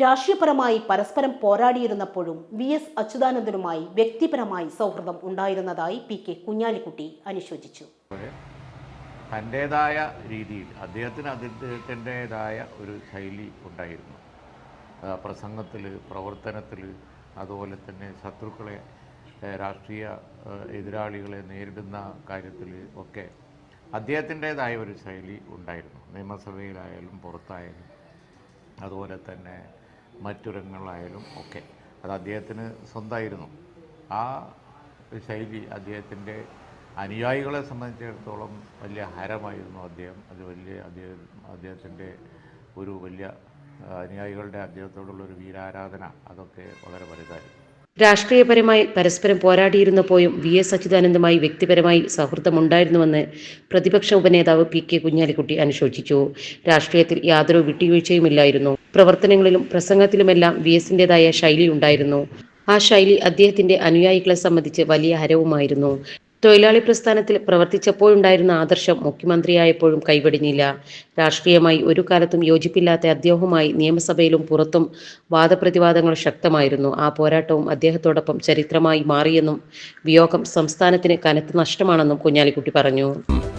രാഷ്ട്രീയപരമായി പരസ്പരം പോരാടിയിരുന്നപ്പോഴും V S അച്യുതാനന്ദനുമായി വ്യക്തിപരമായി സൗഹൃദം ഉണ്ടായിരുന്നതായി പി കെ കുഞ്ഞാലിക്കുട്ടി അനുശോചിച്ചു. തന്റേതായ രീതിയിൽ അദ്ദേഹത്തിന് അദ്ദേഹത്തിന്റേതായ ഒരു ശൈലി ഉണ്ടായിരുന്നു. പ്രസംഗത്തിൽ പ്രവർത്തനത്തിൽ അതുപോലെ തന്നെ ശത്രുക്കളെ രാഷ്ട്രീയ എതിരാളികളെ നേരിടുന്ന കാര്യത്തിൽ ഒക്കെ അദ്ദേഹത്തിന്റേതായ ഒരു ശൈലി ഉണ്ടായിരുന്നു. നിയമസഭയിലായാലും പുറത്തായാലും. അതുപോലെ തന്നെ മറ്റുരങ്ങളിലായാലും ഒക്കെ. അത് അദ്ദേഹത്തിന് സ്വന്തമായിരുന്നു ആ ശൈലി അദ്ദേഹത്തിന്റെ അനുയായികളെ സംബന്ധിച്ചിടത്തോളം വലിയ ഹരമായിരുന്നു അദ്ദേഹം. അത് വലിയ അദ്ദേഹം അദ്ദേഹത്തിന്റെ ഒരു വലിയ അനുയായികളുടെ അദ്ദേഹത്തോടുള്ള ഒരു വീരാരാധന. അതൊക്കെ വളരെ വലുതായിരുന്നു. രാഷ്ട്രീയപരമായി പരസ്പരം പോരാടിയിരുന്നപ്പോഴും വി എസ് അച്യുതാനന്ദുമായി വ്യക്തിപരമായി സൗഹൃദമുണ്ടായിരുന്നുവെന്ന് പ്രതിപക്ഷ ഉപനേതാവ് പി കെ കുഞ്ഞാലിക്കുട്ടി അനുശോചിച്ചു. രാഷ്ട്രീയത്തിൽ യാതൊരു വിട്ടുവീഴ്ചയുമില്ലായിരുന്നു. പ്രവർത്തനങ്ങളിലും പ്രസംഗത്തിലുമെല്ലാം വി എസിന്റെതായ ശൈലി ഉണ്ടായിരുന്നു. ആ ശൈലി അദ്ദേഹത്തിന്റെ അനുയായികളെ സംബന്ധിച്ച് വലിയ ഹരവുമായിരുന്നു. തൊഴിലാളി പ്രസ്ഥാനത്തിൽ പ്രവർത്തിച്ചപ്പോഴുണ്ടായിരുന്ന ആദർശം മുഖ്യമന്ത്രിയായപ്പോഴും കൈവെടിഞ്ഞില്ല. രാഷ്ട്രീയമായി ഒരു കാലത്തും യോജിപ്പില്ലാത്ത അദ്ദേഹവുമായി നിയമസഭയിലും പുറത്തും വാദപ്രതിവാദങ്ങൾ ശക്തമായിരുന്നു. ആ പോരാട്ടവും അദ്ദേഹത്തോടൊപ്പം ചരിത്രമായി മാറിയെന്നും വിയോഗം സംസ്ഥാനത്തിന് കനത്ത നഷ്ടമാണെന്നും കുഞ്ഞാലിക്കുട്ടി പറഞ്ഞു.